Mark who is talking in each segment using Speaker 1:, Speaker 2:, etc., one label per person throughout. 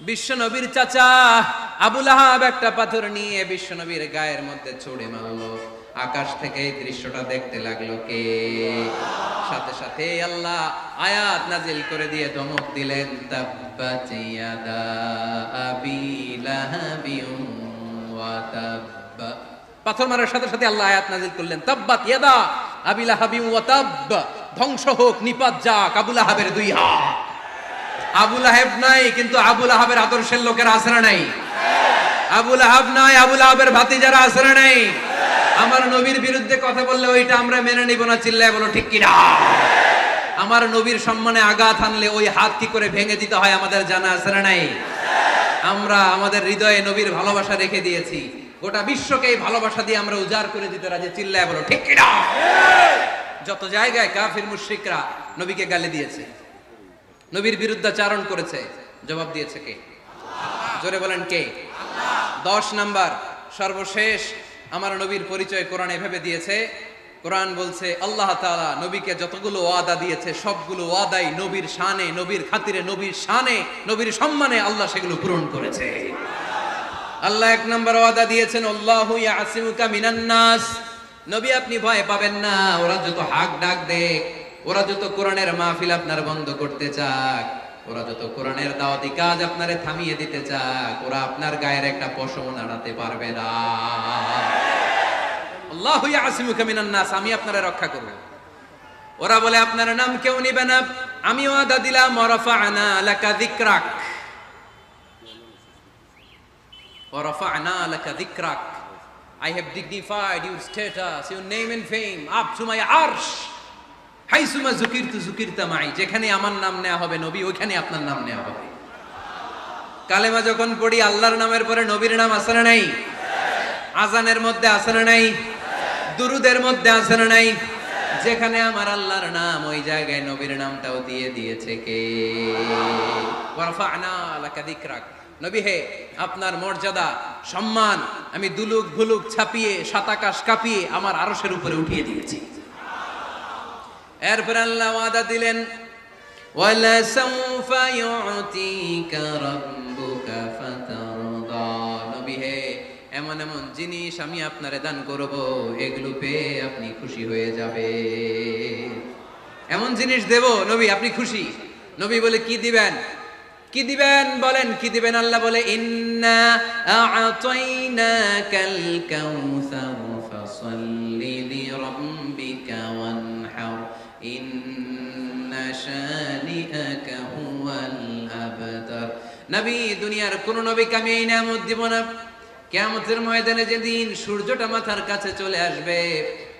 Speaker 1: বিশ্ব নবীর চাচা আবুল আহাব একটা পাথর নিয়ে বিশ্ব নবীর গায়ের মধ্যে ছুড়ে মারলো। আকাশ থেকে এই দৃশ্যটা দেখতে লাগল কে? সাথে সাথে আল্লাহ আয়াত নাজিল করে দিয়ে ধমক দিলেন পাথর মারার সাথে সাথে আল্লাহ আয়াত নাজিল করলেন, তাব্বাত ইয়াদা আবি লাহাবিন ওয়া তাব্ব। ধ্বংস হোক, নিপাত যাক, আবুল আহাবের দুই হাত। আবুল আহেব নাই, কিন্তু আবুল আহাবের আদর্শের লোকের আশ্রা নাই? আবুল আহাব নাই, আবুল আহাবের ভাতি যারা আশ্রা নাই? আমার নবীর বিরুদ্ধে কথা বললে ওইটা আমরা মেনে নিব না, চিল্লায় বলো, ঠিক কিনা? আমার নবীর সম্মানে আঘাত আনলে ওই হাত কি করে ভেঙে দিতে হয় আমাদের জানা আশ্রা নাই? আমরা আমাদের হৃদয়ে নবীর ভালোবাসা রেখে দিয়েছি। গোটা বিশ্বকে এই ভালোবাসা দিয়ে আমরা উজাড় করে দিতে রাজি, চিল্লায় বলো, ঠিক কিনা? যত জায়গায় কাফির, মুশরিকরা নবীকে গালি দিয়েছে। নবীর বিরুদ্ধে বিরুদ্ধাচারণ করেছে। জবাব দিয়েছে কে? জোরে বলেন কে? দশ নাম্বার, সর্বশেষ আমার নবীর পরিচয় কোরআন এভাবে দিয়েছে। কোরআন বলছে, আল্লাহ তাআলা নবীকে যতগুলো ওয়াদা দিয়েছে, সবগুলো ওয়াদাই নবীর শানে, নবীর খাতিরে, নবীর শানে, নবীর সম্মানে আল্লাহ সেগুলো পূরণ করেছে। আল্লাহ এক নম্বর ওয়াদা দিয়েছেন, আল্লাহু ইয়াসিমুকা মিনান নাস। নবী আপনি ভয় পাবেন না, ওরা যত হাক ডাক দেখ ওরা যত কোরআনের মাহফিল আপনার বন্ধ করতে চাক ওরা যত কোরআনের দাওয়াতি কাজ আপনারে থামিয়ে দিতে চাক ওরা আপনার গায়ের একটা পশম নাড়াতে পারবে না। আল্লাহ আসিমুকা মিনান আমি আপনারা রক্ষা করব। ওরা বলে আপনার নাম কেউ নিবে না আমি ওয়াদা দিলাম ওরফা আনা লাকা যিকরাক। ওরফা আনা লাকা যিকরাক। I have dignified your status, your name and fame up to my আর্শ হাইসুমা জুকিরতা মাই, যেখানে আমার নাম নেওয়া হবে নবী, ওইখানে আপনার নাম নেওয়া হবে। কালেমা যখন পড়ি, আল্লাহর নামের পরে নবীর নাম আছে না নাই? আজানের মধ্যে আছে না নাই? দুরুদের মধ্যে আছে না নাই? যেখানে আমার আল্লাহর নাম, ওই জায়গায় নবীর নামটাও দিয়ে দিয়েছে কে? নবী হে, আপনার মর্যাদা, সম্মান আমি দুলুক ভুলুক ছাপিয়ে, সাতাকাশ কাঁপিয়ে আমার আরশের উপরে উঠিয়ে দিয়েছি। এরপর আল্লাহ ওয়াদা দিলেন, ওয়ালা সাউফা ইউতিকা রাব্বুকা ফাতারদা। নবী হে, এমন এমন জিনিস আমি আপনারে দান করব, এগুলো পেয়ে আপনি খুশি হয়ে যাবে এমন জিনিস দেব, নবী, আপনি খুশি। নবী বলে, কি দিবেন? কি দিবেন? বলেন, কি দিবেন? আল্লাহ বলে, ইন্না আ'তাইনাকাল কাউসার ফাসাল্লি লিরাব্বিকা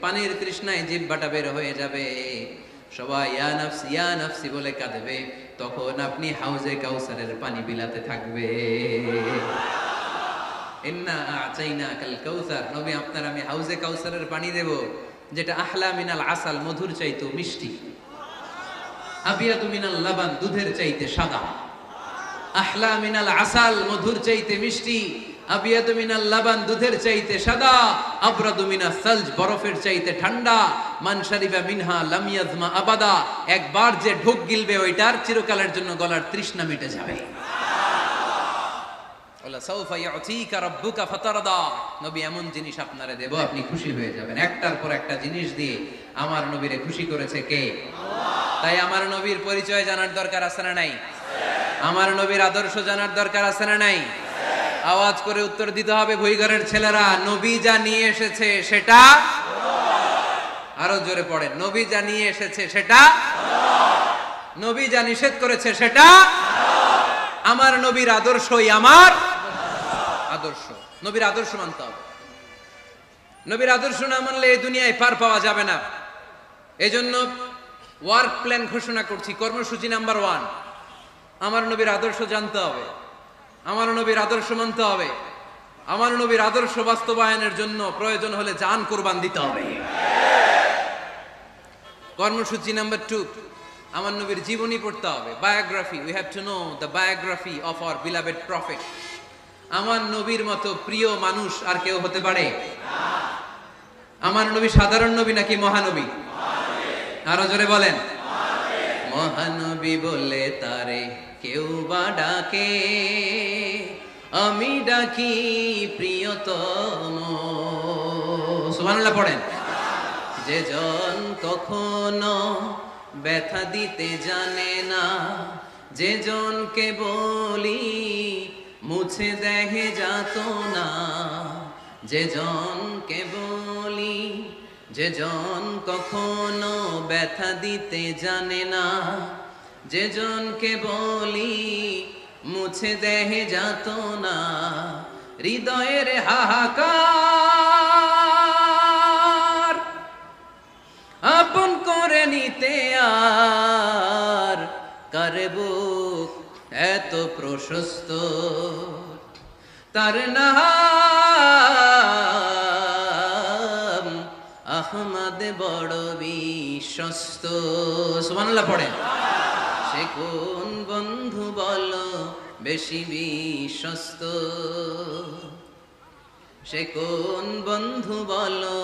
Speaker 1: পানির তৃষ্ণায় জিব্বাটা বের হয়ে যাবে। সবাই, ইয়া ইয়া বলে কাঁদবে। তখন আপনি হাউজে কাউসারের পানি বিলাতে থাকবে। ইন্না আচাইনা কাল কাউসার নবী, আপনার আমি হাউজে কাউসারের পানি দেব, যেটা আহলা মিনাল আসাল, মধুর চাইতো মিষ্টি। আবিয়াতু মিনাল লাবান, দুধের চাইতে সাদা। আহলা মিনাল আসাল, মধুর চাইতে মিষ্টি। আবিয়াতু মিনাল লাবান, দুধের চাইতে সাদা। আবরাদু মিনাস সালজ, বরফের চাইতে ঠান্ডা। মানসারিবা মিনহা লামিয়াজমা আবাদা। একবার যে ঢোক গিলবে, ওইটার চিরকালের জন্য গলার তৃষ্ণা মিটে যাবে ওলা সাউফা ইউতিকা রাব্বুকা ফাতারদা নবী এমন জিনিস আপনারে দেব আপনি খুশি হয়ে যাবেন। একটার পর একটা জিনিস দিয়ে আমার নবীরে খুশি করেছে কে? তাই আমার নবীর পরিচয় জানার দরকার আছে না নাই? আমার নবীর আদর্শ জানার দরকার আছে না নাই? আওয়াজ করে উত্তর দিতে হবে ভুইঘরের ছেলেরা নবী যা নিয়ে এসেছে সেটা আরও জোরে পড়েন নবী যা নিয়ে এসেছে সেটা নবী যা নিষেধ করেছে সেটা আমার নবীর আদর্শই আমার আদর্শ। নবীর আদর্শ মানতে হবে। নবীর আদর্শ না মানলে এই দুনিয়ায় পার পাওয়া যাবে না। এজন্য ওয়ার্ক প্ল্যান ঘোষণা করছি, কর্মসূচি নাম্বার ওয়ান আমার নবীর আদর্শ জানতে হবে। আমার নবীর আদর্শ মানতে হবে। আমার নবীর আদর্শ বাস্তবায়নের জন্য প্রয়োজন হলে জান কোরবান দিতে হবে। কর্মসূচি নাম্বার টু আমার নবীর জীবনী পড়তে হবে। Biography we have to know the biography of our beloved prophet আমার নবীর মতো প্রিয় মানুষ আর কেউ হতে পারে? আমার নবী সাধারণ নবী নাকি মহানবী? আরও জোরে বলেন। মহানবী বলে তারে কেউ বা ডাকে, আমি ডাকি প্রিয়তম। সুবহানাল্লাহ পড়েন। যে জন কখনো ব্যথা দিতে জানে না, যে জনকে বলি মুছে দেখে যাত না। যে জনকে বলি যে জন কখনো ব্যথা দিতে জানে না। যে জনকে বলি, মুছে দেহে যাত না। হৃদয়ের হাহাকার আপন করে নিতে আর কারে বুক এত প্রশস্ত। তার নাম আহমদ বড় বিশ্বস্ত। সুবহানাল্লাহ পড়েন সে কোন বন্ধু বলো বেশি বিশ্বস্ত? সে কোন বন্ধু বলো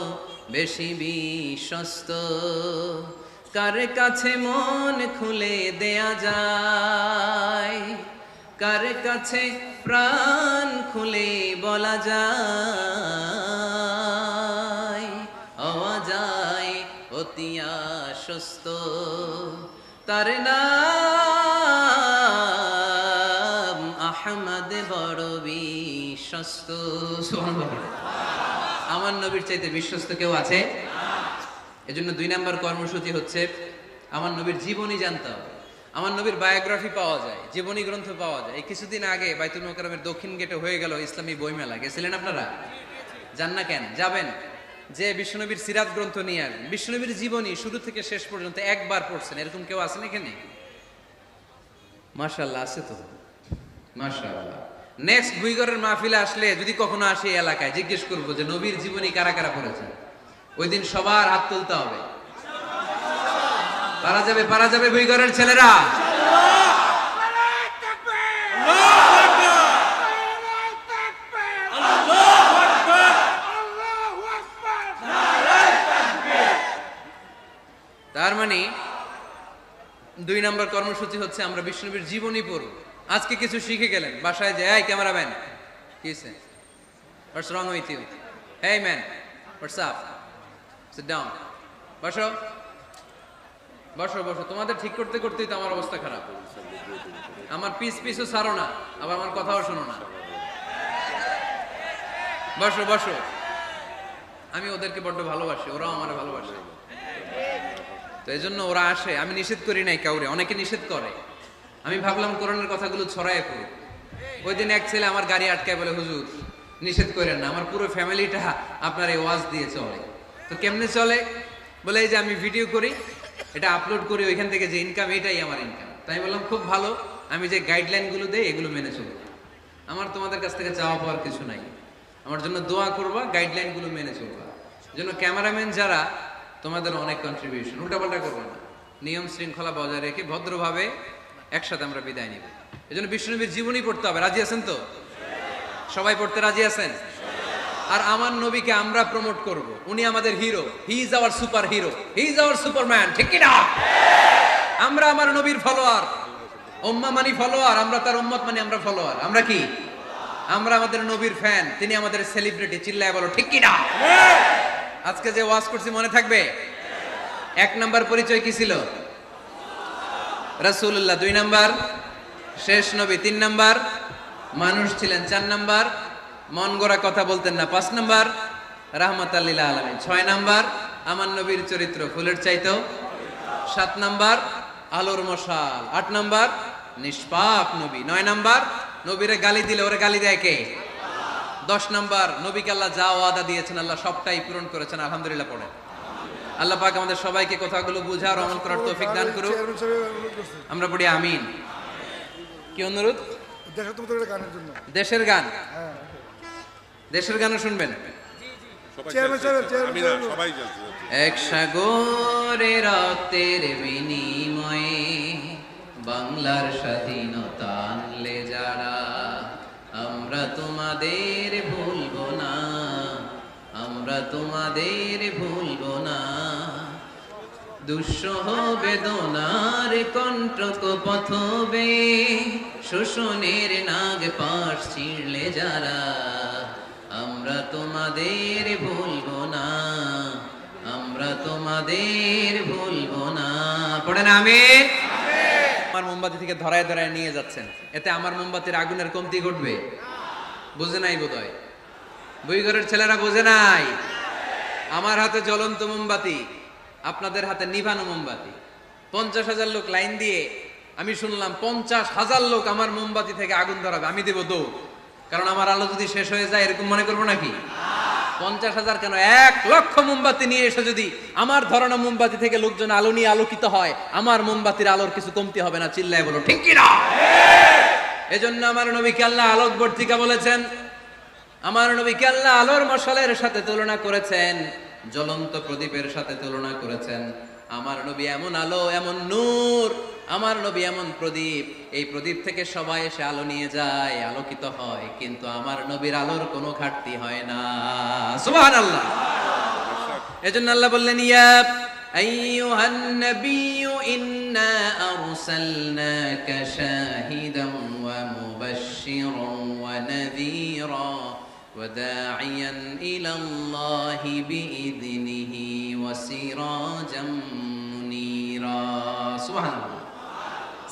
Speaker 1: বেশি বিশ্বস্ত? কার কাছে মন খুলে দেয়া যায়? কার কাছে প্রাণ খুলে বলা যায়? যায় অতি আশ্বস্ত। তার নাম আহমদ বড় বিশ্বস্ত। আমার নবীর চাইতে বিশ্বস্ত কেউ আছে? এজন্য দুই নাম্বার কর্মসূচি হচ্ছে, আমার নবীর জীবনী জানতে হবে। আমার নবীর বায়োগ্রাফি পাওয়া যায়, জীবনী গ্রন্থ পাওয়া যায়। কিছুদিন আগে বাইতুল মোকারমের দক্ষিণ গেটে হয়ে গেল ইসলামী বইমেলা। গেছিলেন আপনারা? যান না কেন? যাবেন। যে বিশ্বনবীর সিরাত গ্রন্থ নিয়ে আসবেন। বিশ্বনবীর জীবনী শুরু থেকে শেষ পর্যন্ত একবার পড়ছেন। এরকম কেউ আছেন এখানে? মাশাল্লাহ আছে তো। মাশাল্লাহ নেক্সট বুইগরের মাহফিলে আসলে যদি কখনো আসে এলাকায়, জিজ্ঞেস করব যে নবীর জীবনী কারা কারা পড়েছেন? ওই দিন সবার হাত তুলতে হবে। পারা যাবে পারা যাবে বুইগরের ছেলেরা। তার মানে দুই নম্বর কর্মসূচি হচ্ছে আমরা বিষ্ণুবীর জীবনী পড়ব। আজকে কিছু শিখে গেলেন। বাসায় যে, এই ক্যামেরাম্যান। কি what's wrong with you hey man what's up down বসো। বসো বসো। তোমাদের ঠিক করতে করতেই তো আমার অবস্থা খারাপ। আমার পিস পিসও ছাড়ো না, আবার আমার কথাও শোনো না। বসো বসো। আমি ওদেরকে বড্ড ভালোবাসি, ওরাও আমার ভালোবাসে। তো এই জন্য ওরা আসে। আমি নিষেধ করি নাই কাউরে, অনেকে নিষেধ করে। আমি ভাবলাম কোরআনের কথাগুলো ছড়ায় পড়ি ওই দিন এক ছেলে আমার গাড়ি আটকায় বলে, হুজুর, নিষেধ করেন না। আমার পুরো ফ্যামিলিটা আপনার এই ওয়াজ দিয়ে চলে। তো কেমনে চলে? বলে, এই যে আমি ভিডিও করি এটা আপলোড করি ওইখান থেকে যে ইনকাম এটাই আমার ইনকাম তাই বললাম, খুব ভালো, আমি যে গাইডলাইনগুলো দেই, এগুলো মেনে চলবো। আমার তোমাদের কাছ থেকে চাওয়া পাওয়ার কিছু নাই। আমার জন্য দোয়া করবা গাইডলাইনগুলো মেনে চলবা। জন্য ক্যামেরাম্যান যারা, তোমাদের অনেক কন্ট্রিবিউশন উল্টাপাল্টা করব না। নিয়ম শৃঙ্খলা বজায় রেখে ভদ্রভাবে একসাথে আমরা বিদায় নিব। এই জন্য বিষ্ণুনবীর জীবনী পড়তে হবে। রাজি আছেন তো? সবাই পড়তে রাজি আছেন? আর আমার নবীকে আমরা প্রমোট করব। উনি আমাদের hero he is our super hero he is our superman ঠিক কি না আমরা আমার নবীর ফলোয়ার উম্মা মানি ফলোয়ার আমরা তার উম্মত মানি, আমরা ফলোয়ার আমরা কি? আমরা আমাদের নবীর ফ্যান তিনি আমাদের সেলিব্রিটি চিল্লায় বলো, ঠিক কি না আজকে যে ওয়াজ করছি, মনে থাকবে? এক নাম্বার পরিচয় কি ছিল? রাসূলুল্লাহ, দুই নাম্বার। শেষ নবী, তিন নাম্বার। মানুষ ছিলেন চার নাম্বার। মন গড়া কথা বলতেন না। পাঁচ নাম্বার রাহমাত আল্লিল আলমী ছয় নাম্বার আমার নবীর চরিত্র ফুলের চাইতেও। সাত নাম্বার আলোর মশাল। আট নাম্বার নিষ্পাপ নবী। নয় নাম্বার নবীরে গালি দিলে ওরে গালি দেয় কে? দশ নাম্বার নবীকে আল্লাহ যা ওয়াদা দিয়েছেন আল্লাহ সবটাই পূরণ করেছেন আলহামদুলিল্লাহ পড়ে আল্লাহ পাক আমাদের সবাইকে কথাগুলো বুঝার অমল করার তৌফিক দান করুক। আমরা পড়ি আমিন। কি অনুরোধ? দেশের গান?
Speaker 2: হ্যাঁ।
Speaker 1: দেশের গানও শুনবেন? এক সাগরে রক্তের বিনিময়ে বাংলার স্বাধীনতা আনলে যারা আমরা তোমাদের ভুলবো না আমরা তোমাদের ভুলবো না। দুঃসহ বেদনার কণ্টক পথবে শোষণের নাগ পাশ ছিঁড়লে যারা আমরা তোমাদের ভুলবো না, আমরা তোমাদের ভুলবো না। পড়েন আমি? আমার মোমবাতি থেকে ধরায় ধরায় নিয়ে যাচ্ছেন। এতে আমার মোমবাতির আগুনের কমতি ঘটবে। বুঝে নাই বোধহয়? বইঘরের ছেলেরা বোঝে নাই? আমার হাতে জ্বলন্ত মোমবাতি, আপনাদের হাতে নিভানো মোমবাতি। পঞ্চাশ হাজার লোক লাইন দিয়ে আমি শুনলাম পঞ্চাশ হাজার লোক আমার মোমবাতি থেকে আগুন ধরাবে। আমি দেবো দৌড়। কারণ আমার আলো যদি শেষ হয়ে যায়, এরকম মনে করব নাকি? পঞ্চাশ হাজার কেন? এক লক্ষ মোমবাতি নিয়ে এসে যদি আমার ধরনের মোমবাতি থেকে লোকজন আলো নিয়ে আলোকিত হয়, আমার মোমবাতির আলোর কিছু কমতি হবে না, চিল্লায় বলো, ঠিক কিনা? এজন্য আমার নবীকে আল্লাহ আলোক বর্তিকা বলেছেন, আমার নবীকে আল্লাহ আলোর মশালের সাথে তুলনা করেছেন, জ্বলন্ত প্রদীপের সাথে তুলনা করেছেন। আমার নবী এমন আলো, এমন নূর আমার নবী এমন প্রদীপ এই প্রদীপ থেকে সবাই এসে আলো নিয়ে যায় আলোকিত হয় কিন্তু আমার নবীর আলোর কোনো ঘাটতি হয় না সুবহানাল্লাহ এজন্য আল্লাহ বললেন ইয়া আইয়ুহান নাবিয়্যু ইন্না আরসালনাকা শাহিদান ওয়া মুবাশশিরান ওয়া নাযীরা وداعيا إلى الله بإذنه وسراجا منيرا سبحان الله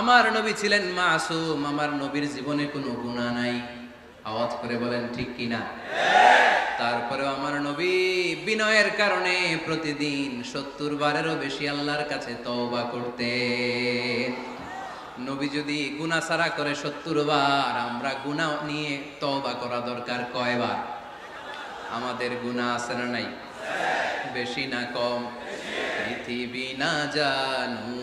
Speaker 1: আমার নবী ছিলেন মাসুম, আমার নবীর জীবনে কোনো গুণা নাই। আওয়াজ করে বলেন, ঠিক কিনা তারপরেও আমার নবী বিনয়ের কারণে প্রতিদিন সত্তর বারেরও বেশি আল্লাহর কাছে তওবা করতে নবী যদি গুনাহ সারা করে সত্তর বার, আমরা গুনাহ নিয়ে তওবা করা দরকার কয়বার? আমাদের গুনাহ আছে না নাই? বেশি না কম? পৃথিবী না জানু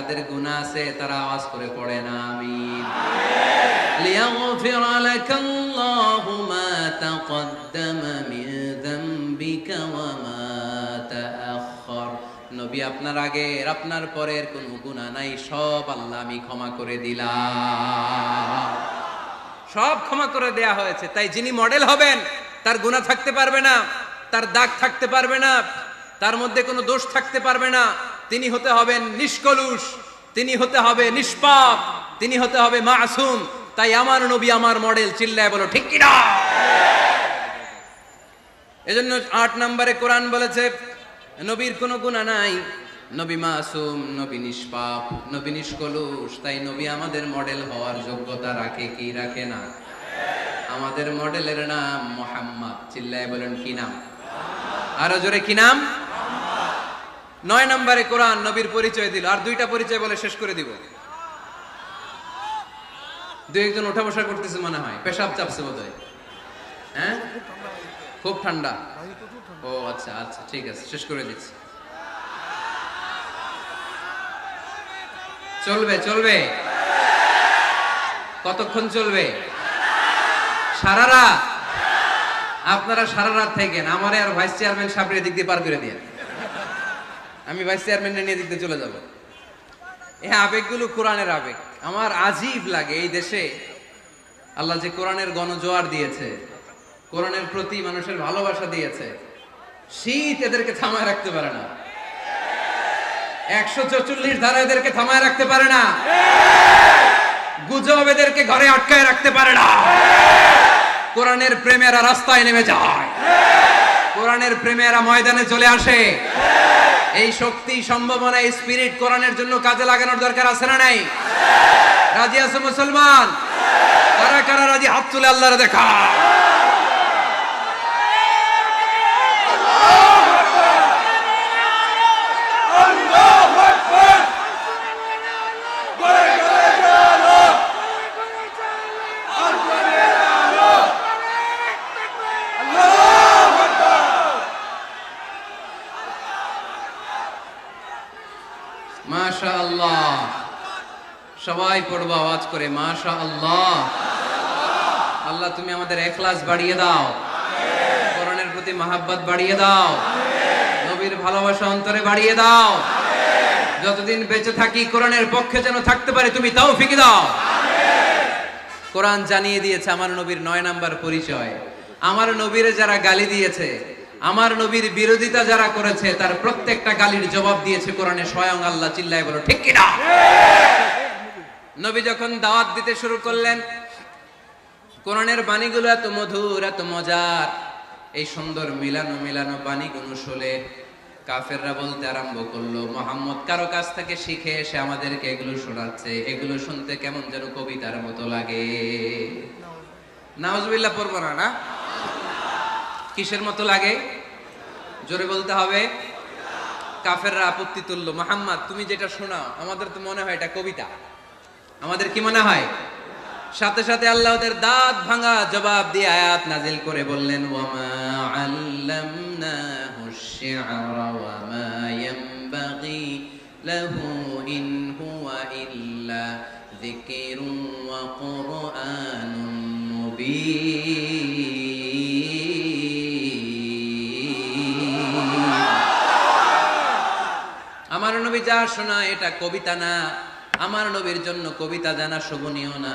Speaker 1: যাদের গুণা আছে, তারা আওয়াজ করে পড়েন, আমিন। আপনার আগে আপনার পরের নাই, সব আল্লাহ আমি ক্ষমা করে দিলাম। সব ক্ষমা করে দেয়া হয়েছে, তাই যিনি মডেল হবেন, তার গুণা থাকতে পারবে না, তার দাগ থাকতে পারবে না, তার মধ্যে কোনো দোষ থাকতে পারবে না। তিনি হতে হবেন নিষ্কলুষ, তিনি হতে হবে নিষ্পাপ, তিনি হতে হবে মাসুম। তাই আমার নবী আমার মডেল চিল্লায় বলো, ঠিক কিনা? এজন্য আট নম্বরে কোরআন বলেছে, নবীর কোনো গুণা নাই। নবী মাসুম, নবী নিষ্পাপ, নবী নিষ্কলুষ। তাই নবী আমাদের মডেল হওয়ার যোগ্যতা রাখে কি রাখে না? আমাদের মডেলের নাম মোহাম্মদ। চিল্লায় বলেন কি নাম? আরও জোরে কি নাম? নয় নম্বরে কোরআন নবীর পরিচয় দিল, আর দুইটা পরিচয় বলে শেষ করে দিব। দু একজন ওঠা বসা করতেছে মনে হয়, পেশাব চাপছে বোধ হয়? হ্যাঁ খুব ঠান্ডা। ও আচ্ছা আচ্ছা ঠিক আছে, শেষ করে দিচ্ছি। চলবে চলবে। কতক্ষণ চলবে? সারা রাত? আপনারা সারা রাত থাকেন, আমারে আর ভাইস চেয়ারম্যান সাহেবের দিক দিয়ে পার করে দিয়ে। আমি ভাইস চেয়ারম্যানের নিয়ে দিক চলে যাব। এই আবেগগুলো কোরআনের আবেগ। আমার আজীব লাগে এই দেশে। আল্লাহ যে কোরআনের গণজোয়ার দিয়েছে, কোরআনের প্রতি মানুষের ভালোবাসা দিয়েছে, শীত এদেরকে থামায় রাখতে পারে না। একশো চৌচল্লিশ ধারা এদেরকে থামায় রাখতে পারে না। গুজব এদেরকে ঘরে আটকায় রাখতে পারে না। কোরআনের প্রেমেরা রাস্তায় নেমে যায়। কোরআনের প্রেমেরা ময়দানে চলে আসে। এই শক্তি, সম্ভাবনা, এই স্পিরিট কোরআনের জন্য কাজে লাগানোর দরকার আছে না নাই? রাজি আছে মুসলমান? কারা কারা রাজি? হাত তুলে আল্লাহর দেখা সবাই পড়ব, আওয়াজ করে মাশা আল্লাহ আল্লাহ তুমি আমাদের এখলাস বাড়িয়ে দাও। কোরআনের প্রতি মাহাব্বত বাড়িয়ে দাও। নবীর ভালোবাসা অন্তরে বাড়িয়ে দাও। যতদিন বেঁচে থাকি, কোরআনের পক্ষে যেন থাকতে পারে, তুমি তাও ফিকে দাও। কোরআন জানিয়ে দিয়েছে আমার নবীর নয় নাম্বার পরিচয়। আমার নবীরে যারা গালি দিয়েছে, আমার নবীর বিরোধিতা যারা করেছে, তার প্রত্যেকটা গালির জবাব দিয়েছে কোরআনে, স্বয়ং আল্লাহ চিল্লায় বলো, ঠিক কিনা? নবী যখন দাওয়াত দিতে শুরু করলেন, কোরআনের বাণীগুলো এত মধুর, এত মজার। এই সুন্দর মিলানো মিলানো বাণীগুলো শুনে কাফেররা বলতে আরম্ভ করল, মোহাম্মদ কারও কাছ থেকে শিখে এসে আমাদেরকে এগুলো শোনাচ্ছে। এগুলো শুনতে কেমন যেন কবিতার মতো লাগে। নাউজুবিল্লাহ পড়ব না না? কিসের মতো লাগে? জোরে বলতে হবে। কাফেররা আপত্তি তুললো, মোহাম্মদ, তুমি যেটা শোনাও, আমাদের তো মনে হয় এটা কবিতা। আমাদের কি মনে হয়? সাথে সাথে আল্লাহ ওদের দাঁত ভাঙা জবাব দিয়ে আয়াত নাজিল করে বললেন, ওয়ামা আমার নবী যা শোনা, এটা কবিতা না। আমার নবীর জন্য কবিতা জানা শোভনীয় না।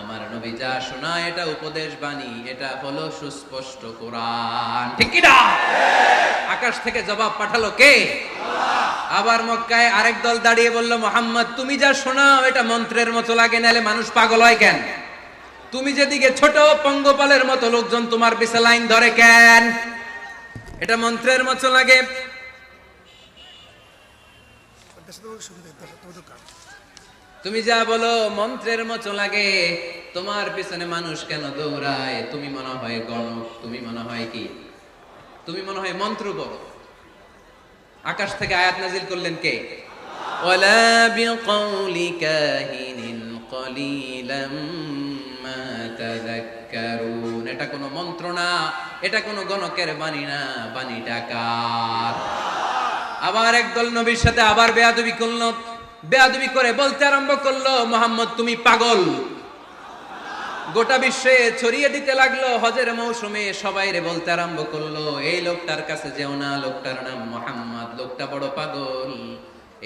Speaker 1: আমার নবী যা শোনা, এটা উপদেশ বাণী, এটা হলো সুস্পষ্ট কোরআন। ঠিক কি না? আকাশ থেকে জবাব পাঠালো কে? আবার মক্কায় আরেক দল দাঁড়িয়ে বলল, মোহাম্মদ, তুমি যা শোনাও, এটা মন্ত্রের মতো লাগে, নালে মানুষ পাগল হয় কেন? তুমি যেদিকে ছোট পঙ্গপালের মতো লোকজন, তোমার পিছে লাইন ধরে কেন? এটা মন্ত্রের মতো লাগে।
Speaker 2: সুবিধা
Speaker 1: তুমি যা বলো, মন্ত্রের মতো লাগে। তোমার পিছনে মানুষ কেন দৌড়ায়? তুমি মনে হয় গণক, তুমি মনে হয় কি? তুমি মনে হয় মন্ত্র বলো আকাশ থেকে আয়াত নাজিল করলেন কে? এটা কোনো মন্ত্র না, এটা কোনো গণকের বাণী না, বাণীটা কার? আবার একদল নবীর সাথে আবার বেয়াদবি করল। বেয়াদবি করে বলতে আরম্ভ করল, মোহাম্মদ, তুমি পাগল। গোটা বিশ্বে ছড়িয়ে দিতে লাগল, হজের মৌসুমে সবাই রে বলতে আরম্ভ করল, এই লোকটার কাছে যেও না, লোকটার নাম মোহাম্মদ, লোকটা বড় পাগল।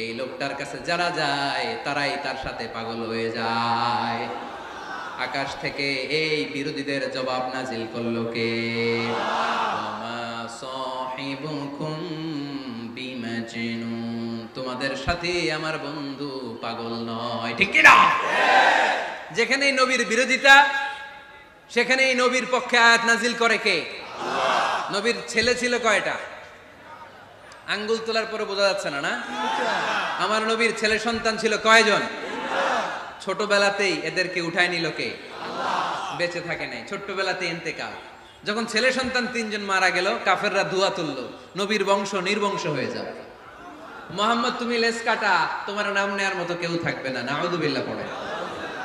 Speaker 1: এই লোকটার কাছে যারা যায়, তারাই তার সাথে পাগল হয়ে যায়। আকাশ থেকে এই বিরোধীদের জবাব নাজিল করল কে? বিমাজনুন। তোমাদের সাথে আমার বন্ধু পাগল নয়। ঠিক কি না যেখানেই নবীর বিরোধিতা, সেখানেই নবীর পক্ষে আয়াত নাজিল করে কে? নবীর ছেলে ছিল কয়টা? আঙ্গুল তোলার পরে বোঝা যাচ্ছে না না? আমার নবীর ছেলে সন্তান ছিল কয়জন? ছোটবেলাতেই এদেরকে উঠায় নিল কে? বেঁচে থাকে নাই। ছোট্টবেলাতে ইন্তেকাল। যখন ছেলে সন্তান তিনজন মারা গেল, কাফেররা ধোয়া তুললো, নবীর বংশ নির্বংশ হয়ে যাবে। মোহাম্মদ, তুমি লেস কাটা, তোমার নাম নেয়ার মতো কেউ থাকবে না। নাউদুবিল্লাহ পড়ে।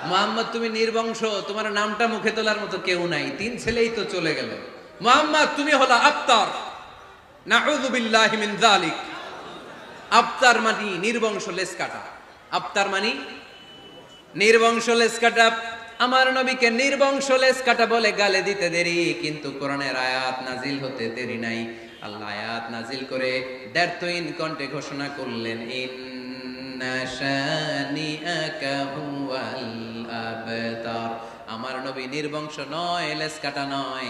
Speaker 1: মোহাম্মদ, তুমি নির্বংশ, তোমার নামটা মুখে তোলার মতো কেউ নাই। তিন ছেলেই তো চলে গেল মোহাম্মদ, তুমি হলো আফতার। নাউদুবিল্লাহি মিন যালিক। আফতার মানি নির্বংশ লেস কাটা। আফতার মানি নির্বংশ লেস কাটা। আমার নবীকে নির্বংশ লেস কাটা বলে গালে দিতে দেরি, কিন্তু কোরআনের আয়াত নাজিল হতে দেরি নাই। আল্লাহ আয়াত নাজিল করে দ্ব্যর্থহীন কণ্ঠে ঘোষণা করলেন আমার নবী নির্বংশ নয় লেস কাটা নয়।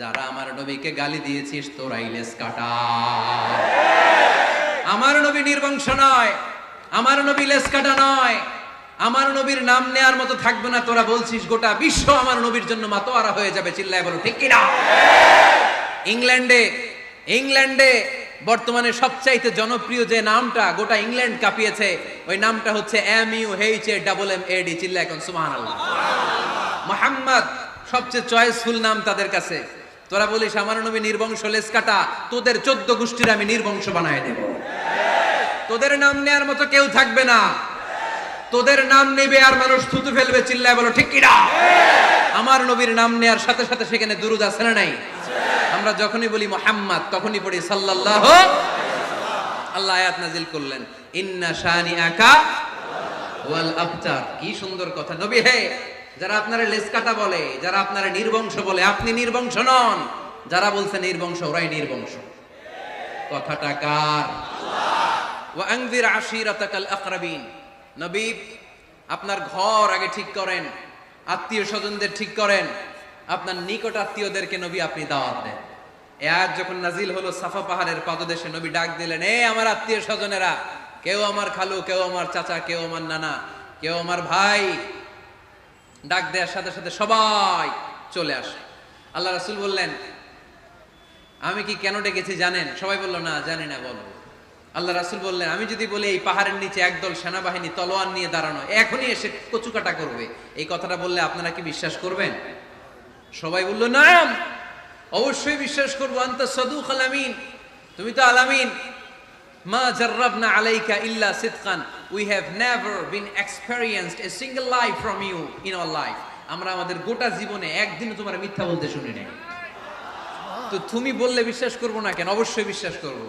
Speaker 1: যারা আমার নবীকে গালি দিয়েছিস, তোরাই লেস কাটা আমার নবী নির্বংশ নয়, আমার নবী লেস কাটা নয়। আমার নবীর নাম নেয়ার মতো থাকবে না, তোরা বলছিস গোটা বিশ্ব আমার নবীর জন্য মাতোয়ারা হয়ে যাবে, চিল্লায় বলো, ঠিক কিনা? ইংল্যান্ডে ইংল্যান্ডে বর্তমানে সবচাইতে জনপ্রিয় যে নামটা, গোটা ইংল্যান্ড কাঁপিয়েছে, ওই নামটা হচ্ছে M U H A double M A D চিল্লা এখন আল্লাহ মোহাম্মদ, সবচেয়ে চয়েসফুল নাম তাদের কাছে। তোরা বলিস, আমার নবী নির্বংশ লেস কাটা তোদের চোদ্দ গোষ্ঠীর আমি নির্বংশ বানায় দেব। তোদের নাম নেয়ার মতো কেউ থাকবে না। তোদের নাম নেবে আর মানুষ থুতু ফেলবে, চিল্লায় বলো, ঠিক কিনা? আমার নবীর নাম নেয়ার সাথে সাথে সেখানে দুরুদ আছে না নাই? আমরা যখনই বলি মোহাম্মদ, তখনই পড়ি সাল্লাল্লাহু আল্লাহ আয়াত নাজিল করলেন। ইন্না শানি আকা ওয়াল আবতার। কি সুন্দর কথা। নবী হে, যারা আপনারা লেস কাটা বলে, যারা আপনারা নির্বংশ বলে, আপনি নির্বংশ নন। যারা বলছে নির্বংশ, ওরাই নির্বংশ। কথাটা কার? ওয়া আনজির আশিরাতাকাল আকরাবিন। নবী, আপনার ঘর আগে ঠিক করেন, আত্মীয় স্বজনদের ঠিক করেন, আপনার নিকট আত্মীয়দেরকে নবী আপনি দাওয়াত দেন। এ যখন নাজিল হলো সাফা পাহাড়ের পাদদেশে, নবী ডাক দিলেন, এ আমার আত্মীয় স্বজনেরা, কেউ আমার খালু, কেউ আমার চাচা, কেউ আমার নানা, কেউ আমার ভাই। ডাক দেওয়ার সাথে সাথে সবাই চলে আসে। আল্লাহ রাসুল বললেন, আমি কি কেন ডেকেছি জানেন? সবাই বলল, না, জানি না, বলো। আল্লাহ রাসুল বললেন, আমি যদি বলি এই পাহাড়ের নিচে একদল সেনাবাহিনী তলোয়ার নিয়ে দাঁড়ানো, এখনই এসে কচুকাটা করবে। এই কথাটা বললে আপনারা কি বিশ্বাস করবেন? সবাই বলল, না। অবশ্যই বিশ্বাস করব, আন্তা সদুক আলামিন তুমি তো আলামিন মা জাররাবনা আলাইকা ইল্লা সিদকান। We have never been experienced a single life from you in our life আমরা আমাদের গোটা জীবনে একদিনও তোমার মিথ্যা বলতে শুনি নাই তো তুমি বললে বিশ্বাস করব না কেন? অবশ্যই বিশ্বাস করব।